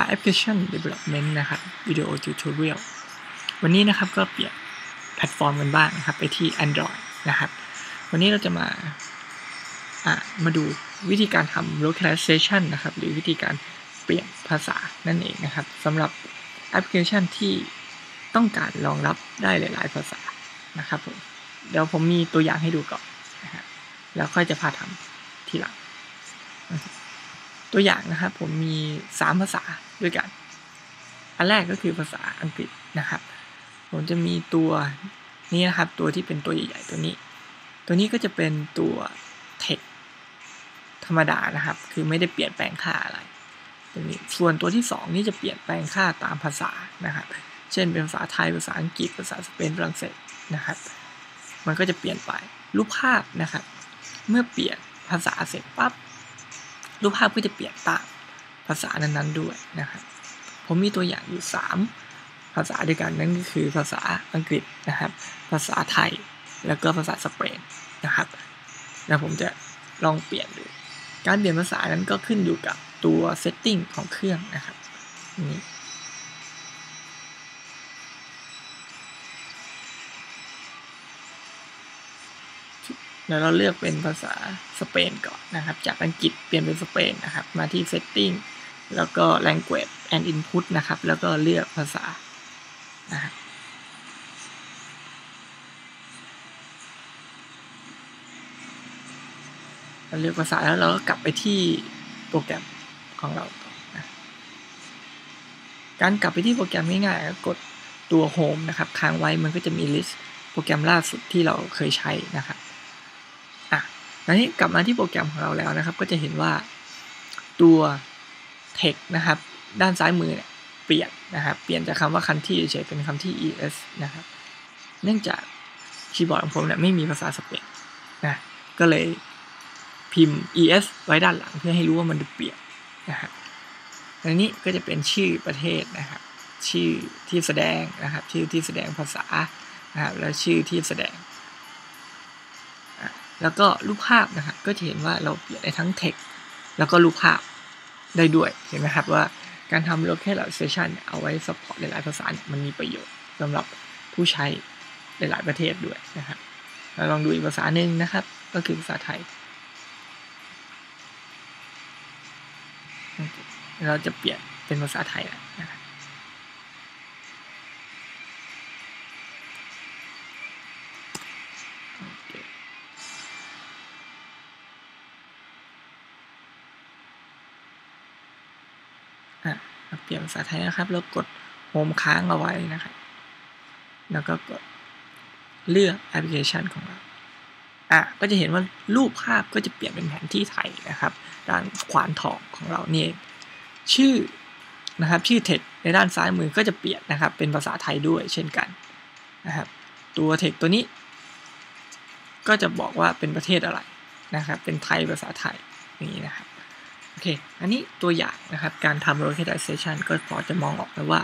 Application Development นะครับ Video Tutorial วันนี้นะครับก็เปลี่ยนแพลตฟอร์มกันบ้างนะครับ ไปที่ Android นะครับ วันนี้เราจะมาอะมาดูวิธีการทำ localization นะครับ หรือวิธีการเปลี่ยนภาษานั่นเองนะครับสำหรับแอปพลิเคชันที่ต้องการรองรับได้หลาย ๆ ภาษานะครับผมเดี๋ยวผมมีตัวอย่างให้ดูก่อนนะครับแล้วค่อยจะพาทำทีหลัง ตัวอย่างนะครับผมมี 3 ภาษาด้วยกัน อันแรกก็คือภาษาอังกฤษนะครับ ผมจะมีตัวนี้นะครับตัวที่เป็นตัวใหญ่ๆตัวนี้ ตัวนี้ก็จะเป็นตัว text ธรรมดานะครับ คือไม่ได้เปลี่ยนแปลงค่าอะไรตัวนี้ส่วนตัวที่ 2 นี่จะเปลี่ยนแปลงค่าตามภาษานะครับ เช่นเป็นภาษาไทยภาษาอังกฤษภาษาสเปนฝรั่งเศสนะครับ มันก็จะเปลี่ยนไปรูปภาพนะครับ เมื่อเปลี่ยนภาษาเสร็จปั๊บ รูปภาพก็จะเปลี่ยนตามภาษานั้นๆด้วยนะครับผมมีตัวอย่างอยู่ 3 ภาษาด้วยกันนั่นก็คือภาษาอังกฤษนะครับ ภาษาไทยแล้วก็ภาษาสเปนนะครับแล้วผมจะลองเปลี่ยนดู การเปลี่ยนภาษานั้นก็ขึ้นอยู่กับตัวเซตติ้งของเครื่องนะครับนี่ ดี๋ยวเราเลือกเป็นภาษาสเปนก่อนนะครับ จากอังกฤษเปลี่ยนเป็นสเปนนะครับ มาที่ setting แล้วก็ language and input นะครับ แล้วก็เลือกภาษานะครับเราเลือกภาษาแล้วเราก็กลับไปที่โปรแกรมของเราต่อนะการกลับไปที่โปรแกรมง่ายๆก็กดตัว home นะครับ ค้างไว้มันก็จะมีลิสต์โปรแกรมล่าสุดที่เราเคยใช้นะครับ อะแล้วนี้กลับมาที่โปรแกรมของเราแล้วนะครับ ก็จะเห็นว่าตัว text นะครับ ด้านซ้ายมือเนี่ยเปลี่ยนนะครับ เปลี่ยนจากคำว่า country เฉยเป็นคำที่ es นะครับ เนื่องจากคีย์บอร์ดของผมเนี่ยไม่มีภาษาสเปนนะก็เลยพิมพ์ es ไว้ด้านหลังเพื่อให้รู้ว่ามันเปลี่ยนนะครับอันนี้ก็จะเป็นชื่อประเทศนะครับ ชื่อที่แสดงนะครับ ชื่อที่แสดงภาษานะครับ แล้วชื่อที่แสดง แล้วก็รูปภาพนะครับก็จะเห็นว่าเราเปลี่ยนได้ทั้ง text แล้วก็รูปภาพได้ด้วยเห็นไหมครับว่าการทำ localization เอาไว้ support หลายๆภาษาเนี่ยมันมีประโยชน์สำหรับผู้ใช้หลายๆประเทศด้วยนะครับเราลองดูอีกภาษาหนึ่งนะครับ ก็คือภาษาไทย เราจะเปลี่ยนเป็นภาษาไทยนะครับเป ลี่ยนภาษาไทยนะครับ แล้วกดโฮมค้างเอาไว้นะครับแล้วก็กดเลือกแอปพลิเคชันของเราอะก็จะเห็นว่ารูปภาพก็จะเปลี่ยนเป็นแผนที่ไทยนะครับด้านขวานทองของเราเนี่ยชื่อนะครับชื่อเทคในด้านซ้ายมือก็จะเปลี่ยนนะครับเป็นภาษาไทยด้วยเช่นกันนะครับตัวเทคตัวนี้ ก็จะบอกว่าเป็นประเทศอะไรนะครับ เป็นไทยภาษาไทยอย่างนี้นะครับ โอเค อันนี้ตัวอย่างนะครับการทำ localization ก็พอจะมองออกแล้วว่า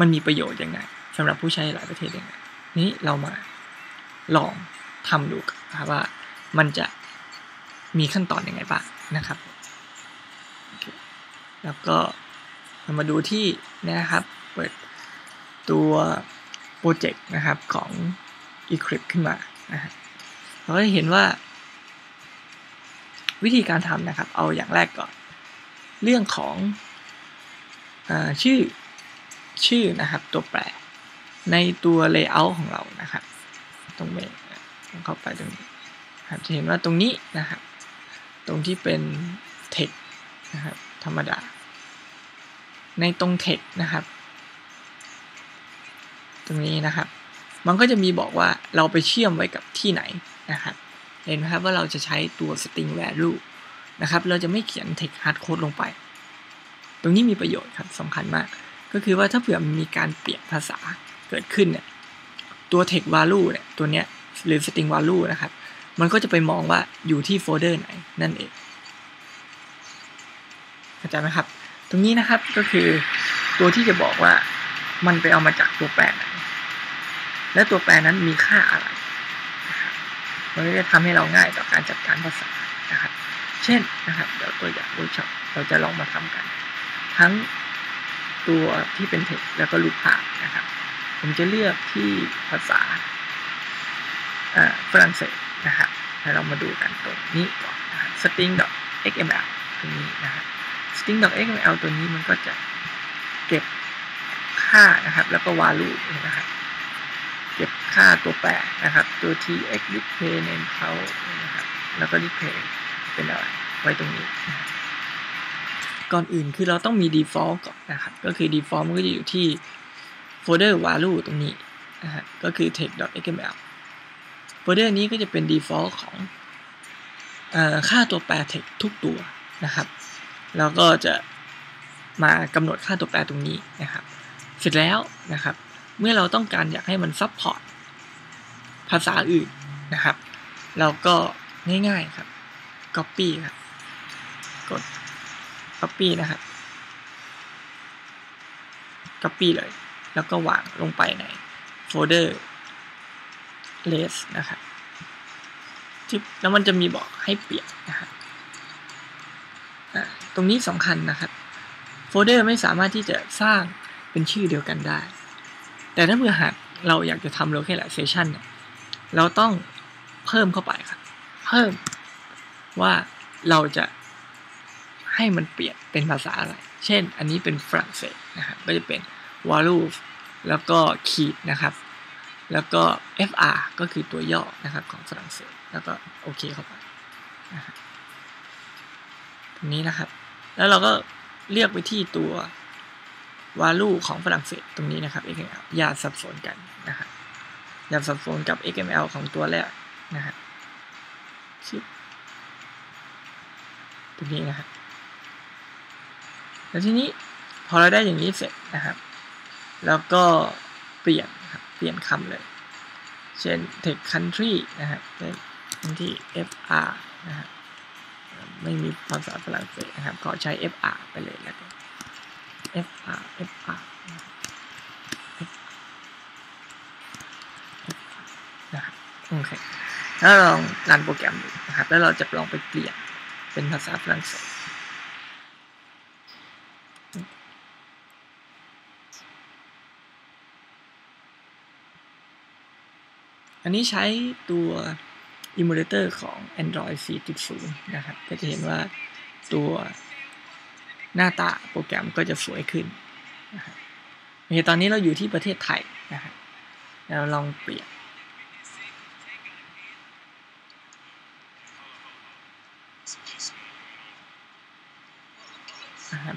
มันมีประโยชน์ยังไงสำหรับผู้ใช้หลายประเทศยังไงนี้เรามาลองทำดูครับว่ามันจะมีขั้นตอนอยังไงบ้างนะครับ แล้วก็เรามาดูที่นะครับ เปิดตัวโปรเจกต์นะครับของ Eclipse ขึ้นมานะฮะเราก็จะเห็นว่า วิธีการทำนะครับ เอาอย่างแรกก่อน เรื่องของอชื่อชื่อนะครับตัวแปรในตัว layout ของเรานะครับตรงเมนเข้าไปตรงนี้ครับจะเห็นว่าตรงนี้นะครับ ตรงที่เป็น text นะครับธรรมดา ในตรง text นะครับ ตรงนี้นะครับ มันก็จะมีบอกว่าเราไปเชื่อมไว้กับที่ไหนนะครับ เห็นไหมครับว่าเราจะใช้ตัว string value นะครับ เราจะไม่เขียน text hard code ลงไป ตรงนี้มีประโยชน์ครับสำคัญมาก ก็คือว่าถ้าเผื่อมีการเปลี่ยนภาษาเกิดขึ้นเนี่ย ตัว text value เนี่ย ตัวเนี้ยหรือ string value นะครับ มันก็จะไปมองว่าอยู่ที่โฟลเดอร์ไหนนั่นเองเข้าใจไหมครับ ตรงนี้นะครับก็คือตัวที่จะบอกว่ามันไปเอามาจากตัวแปรไหน และตัวแปรนั้นมีค่าอะไรนะครับมันก็จะทำให้เราง่ายต่อการจัดการภาษา เช่นนะครับเดี๋ยวตัวอย่างเวิร์กช็อปเราจะลองมาทำกัน ทั้งตัวที่เป็นเทคแล้วก็รูปภาพนะครับ ผมจะเลือกที่ภาษาฝรั่งเศสนะครับให้เรามาดูกันตรงนี้ก่อนนะครับ string.xml ตรงนี้นะครับ string.xml ตัวนี้มันก็จะเก็บค่านะครับ แล้วก็ value นะครับ เก็บค่าตัวแปรนะครับ ตัว tx display name เขานะครับ แล้วก็ display เป็นอะไร ไว้ตรงนี้ ก่อนอื่นคือเราต้องมี default ก่อนนะครับ ก็คือ default มันก็จะอยู่ที่โฟลเดอร์ value ตรงนี้นะฮะก็คือ text.xml โฟลเดอร์นี้ก็จะเป็น default ของอค่าตัวแปร text ทุกตัวนะครับ แล้วก็จะมากำหนดค่าตัวแปรตรงนี้นะครับ เสร็จแล้วนะครับ เมื่อเราต้องการอยากให้มันซัพพอร์ตภาษาอื่นนะครับ เราก็ง่ายๆครับ copy ครับกด copy นะครับ copy เลย แล้วก็วางลงไปในโฟลเดอร์ less นะครับที่แล้วมันจะมีบอกให้เปลี่ยนนะครับตรงนี้สำคัญนะครับโฟลเดอร์ไม่สามารถที่จะสร้างเป็นชื่อเดียวกันได้ แต่ถ้าเมื่อหากเราอยากจะทำ localization เนี่ยเราต้องเพิ่มเข้าไปครับ เพิ่ม ว่าเราจะให้มันเปลี่ยนเป็นภาษาอะไร เช่น อันนี้เป็นฝรั่งเศสนะครับ ก็จะเป็น value แล้วก็ขีดนะครับ แล้วก็ fr ก็คือตัวย่อนะครับของฝรั่งเศส แล้วก็โอเคเข้าไปนะครับตรงนี้นะครับ แล้วเราก็เรียกไปที่ตัว value ของฝรั่งเศสตรงนี้นะครับ xml อย่าสับสนกันนะครับอย่าสับสนกับ xml ของตัวแรกนะฮะชิป ตรงนี้นะครับแล้วทีนี้พอเราได้อย่างนี้เสร็จนะครับ แล้วก็เปลี่ยนครับเปลี่ยนคำเลย เช่น text country นะครับเป็นที่ fr นะครับไม่มีภาษาฝรั่งเศสนะครับขอใช้ fr ไปเลยแล้วกัน fr fr นะครับโอเคถ้าลองรันโปรแกรมดูนะครับ แล้วเราจะลองไปเปลี่ยน เป็นภาษาฝรั่งเศสอันนี้ใช้ตัว emulator ของ Android 4.0 นะครับ ก็จะเห็นว่าตัวหน้าตาโปรแกรมก็จะสวยขึ้นนะครับโอเคตอนนี้เราอยู่ที่ประเทศไทยนะครับเราลองเปลี่ยน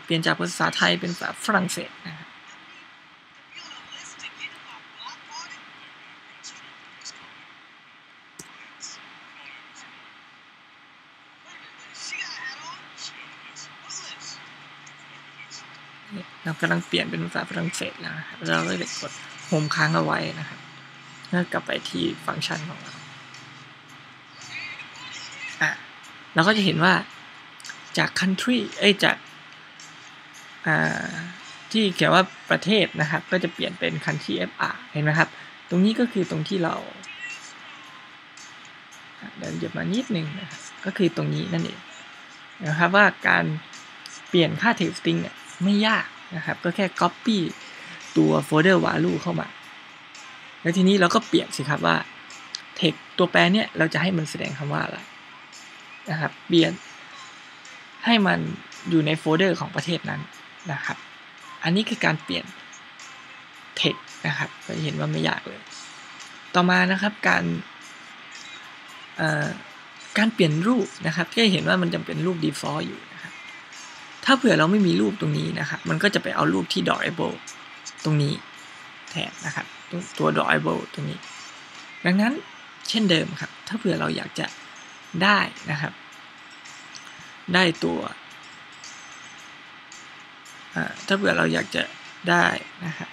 เปลี่ยนจากภาษาไทยเป็นภาษาฝรั่งเศสนะครับเรากำลังเปลี่ยนเป็นภาษาฝรั่งเศสแล้วนะครับเราก็จะกดโฮมค้างเอาไว้นะครับแล้วกลับไปที่ฟังก์ชันของเราอะเราก็จะเห็นว่าจาก country เอ้ยจาก ที่เขียนว่าประเทศนะครับ ก็จะเปลี่ยนเป็น country fr เห็นไหมครับ ตรงนี้ก็คือตรงที่เราเดินหยิบมานิดนึงนะครับก็คือตรงนี้นั่นเองนะครับว่าการเปลี่ยนค่า text string เนี่ยไม่ยากนะครับ ก็แค่ copy ตัวโฟลเดอร์ value เข้ามา แล้วทีนี้เราก็เปลี่ยนสิครับว่า text ตัวแปรเนี่ยเราจะให้มันแสดงคำว่าอะไรนะครับ เปลี่ยนให้มันอยู่ในโฟลเดอร์ของประเทศนั้น นะครับ อันนี้คือการเปลี่ยน text นะครับจะเห็นว่าไม่ยากเลย ต่อมานะครับการการเปลี่ยนรูปนะครับก็เห็นว่ามันจะเป็นรูป default อยู่นะครับ ถ้าเผื่อเราไม่มีรูปตรงนี้นะครับ มันก็จะไปเอารูปที่ drawable ตรงนี้แทนนะครับตัว drawable ตรงนี้ ดังนั้นเช่นเดิมครับ ถ้าเผื่อเราอยากจะได้นะครับ ได้ตัว ถ้าเผื่อเราอยากจะได้นะครับ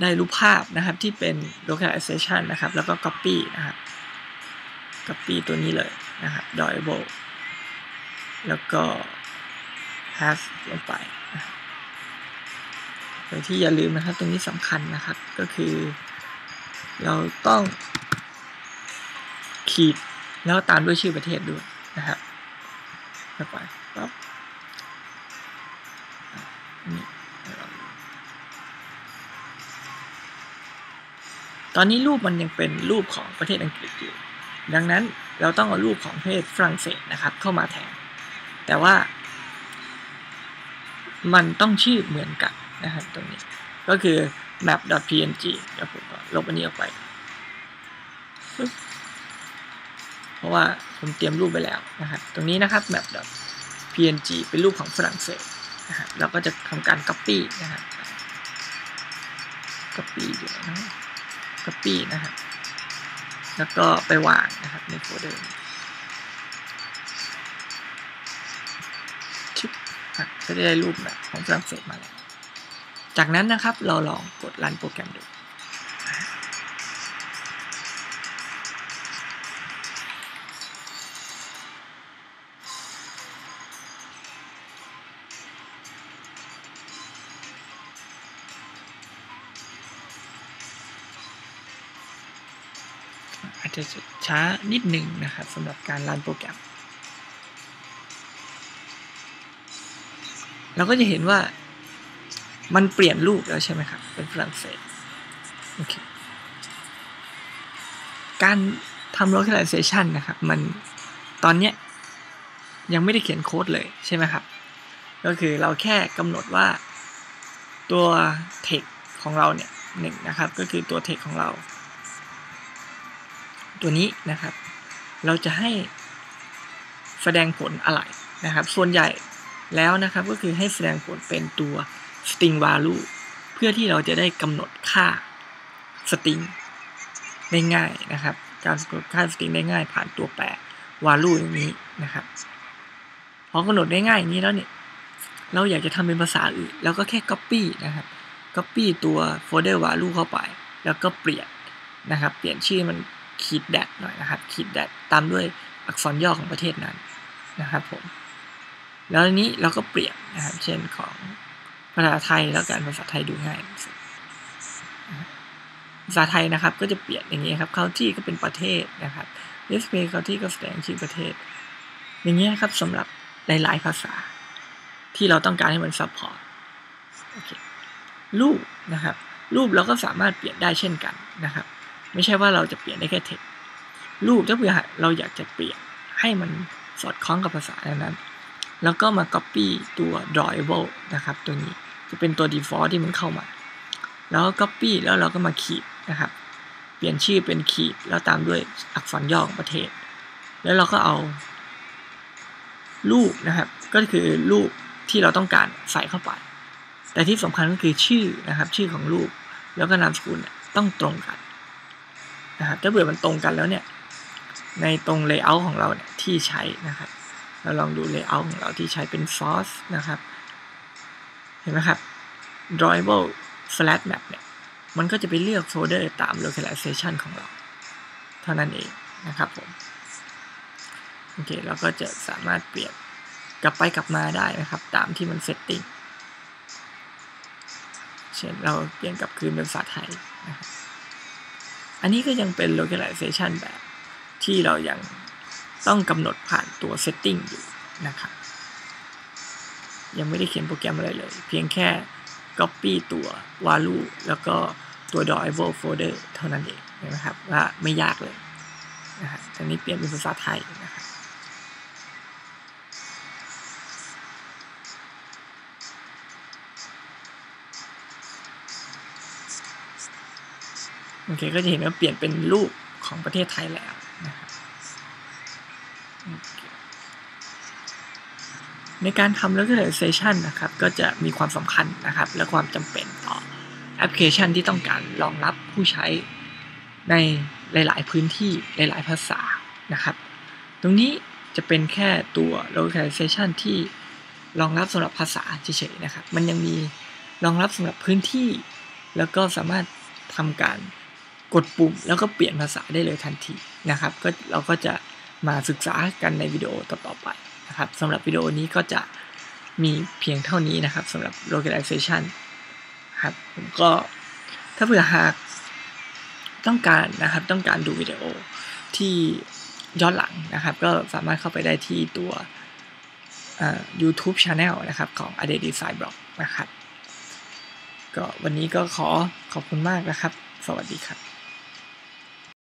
ได้รูปภาพนะครับที่เป็น localization นะครับ แล้วก็ copy นะครับ copy ตัวนี้เลยนะครับ drawable แล้วก็ pass ลงไปโดยที่อย่าลืมนะครับ ตรงนี้สำคัญนะครับ ก็คือ เราต้องขีดแล้วตามด้วยชื่อประเทศด้วยนะครับเข้าไป ตอนนี้รูปมันยังเป็นรูปของประเทศอังกฤษอยู่ ดังนั้นเราต้องเอารูปของประเทศฝรั่งเศสนะครับเข้ามาแทน แต่ว่า มันต้องชื่อเหมือนกันนะครับตรงนี้ ก็คือ map.png เดี๋ยวผมลบอันนี้ออกไป เพราะว่าผมเตรียมรูปไปแล้วนะครับตรงนี้นะครับ map.png เป็นรูปของฝรั่งเศสนะครับเราก็จะทำการ copy นะครับ copy อยู่นะ copy นะครับแล้วก็ไปวางนะครับในโฟลเดอร์ชิปก็จะได้รูปแบบของฝรั่งเศสมาแล้ว จากนั้นนะครับเราลองกดรันโปรแกรมดู อาจจะช้านิดหนึ่งนะครับสำหรับการรันโปรแกรม เราก็จะเห็นว่ามันเปลี่ยนรูปแล้วใช่ไหมครับ เป็นฝรั่งเศสโอเคการทำ localization นะครับ มันตอนเนี้ยยังไม่ได้เขียนโค้ดเลยใช่ไหมครับ ก็คือเราแค่กำหนดว่าตัว text ของเราเนี่ยหนึ่งนะครับ ก็คือตัว text ของเรา ตัวนี้นะครับ เราจะให้แสดงผลอะไรนะครับ ส่วนใหญ่แล้วนะครับก็คือให้แสดงผลเป็นตัว string value เพื่อที่เราจะได้กำหนดค่า string ได้ง่ายนะครับ การกำหนดค่า string ได้ง่าย ผ่านตัวแปร value อย่างนี้นะครับ พอกำหนดได้ง่ายอย่างนี้แล้วเนี่ยเราอยากจะทำเป็นภาษาอื่น แล้วก็แค่ copy นะครับ copy ตัว folder value เข้าไป แล้วก็เปลี่ยนนะครับ เปลี่ยนชื่อมัน ขีดแดดหน่อยนะครับขีดแดดตามด้วยอักษรย่อของประเทศนั้นนะครับผมแล้วนี้เราก็เปลี่ยนนะครับ เช่นของภาษาไทยแล้วกันภาษาไทยดูง่ายภาษาไทยนะครับ ก็จะเปลี่ยนอย่างนี้ครับ county ก็เป็นประเทศนะครับ display county ก็แสดงชื่อประเทศ อย่างนี้ครับสำหรับหลาย ๆ ภาษา ที่เราต้องการให้มัน support โอเครูปนะครับ รูปเราก็สามารถเปลี่ยนได้เช่นกันนะครับ ไม่ใช่ว่าเราจะเปลี่ยนได้แค่ text รูปถ้าเผื่อเราอยากจะเปลี่ยนให้มันสอดคล้องกับภาษานั้น แล้วก็มา copy ตัว drawable นะครับ ตัวนี้จะเป็นตัว default ที่มันเข้ามา แล้วก็ copy แล้วเราก็มาขีดนะครับ เปลี่ยนชื่อเป็นขีดแล้วตามด้วยอักษรย่อของประเทศ แล้วเราก็เอา รูปนะครับ ก็คือรูปที่เราต้องการใส่เข้าไป แต่ที่สำคัญก็คือชื่อนะครับ ชื่อของรูป แล้วก็นามสกุลต้องตรงกัน นะครับถ้าเบื่อมันตรงกันแล้วเนี่ย ในตรง layout ของเราเนี่ยที่ใช้นะครับ เราลองดู layout ของเราที่ใช้เป็น source นะครับ เห็นไหมครับ drawable flat map เนี่ย มันก็จะไปเลือกโฟลเดอร์ตาม localization ของเรา เท่านั้นเองนะครับผม โอเค เราก็จะสามารถเปลี่ยนกลับไปกลับมาได้นะครับ ตามที่มัน setting เช่นเราเปลี่ยนกลับคืนเป็นภาษาไทยนะครับ อันนี้ก็ยังเป็น localization แบบที่เรายังต้องกำหนดผ่านตัว setting อยู่นะครับยังไม่ได้เขียนโปรแกรมอะไรเลย เพียงแค่ copy ตัว value แล้วก็ตัว driver folder เท่านั้นเองนะครับว่าไม่ยากเลยนะครับอันนี้เปลี่ยนเป็นภาษาไทยนะครับ โอเค ก็จะเห็นว่าเปลี่ยนเป็นรูปของประเทศไทยแล้วนะครับในการทำ localization นะครับ ก็จะมีความสำคัญนะครับ และความจำเป็นต่อแอปพลิเคชันที่ต้องการรองรับผู้ใช้ในหลาย ๆ พื้นที่หลาย ๆ ภาษานะครับ ตรงนี้จะเป็นแค่ตัว localization ที่รองรับสำหรับภาษาเฉย ๆ นะครับ มันยังมีรองรับสำหรับพื้นที่ แล้วก็สามารถทำการ กดปุ่มแล้วก็เปลี่ยนภาษาได้เลยทันทีนะครับก็เราก็จะมาศึกษากันในวิดีโอต่อๆไปนะครับสำหรับวิดีโอนี้ก็จะมีเพียงเท่านี้นะครับสำหรับ localization ครับผมก็ถ้าเผื่อหากต้องการนะครับต้องการดูวิดีโอที่ย้อนหลังนะครับ ก็สามารถเข้าไปได้ที่ตัว YouTube Channel นะครับของ a d e Design Blog นะครับ ก็วันนี้ก็ขอขอบคุณมากนะครับ สวัสดีครับ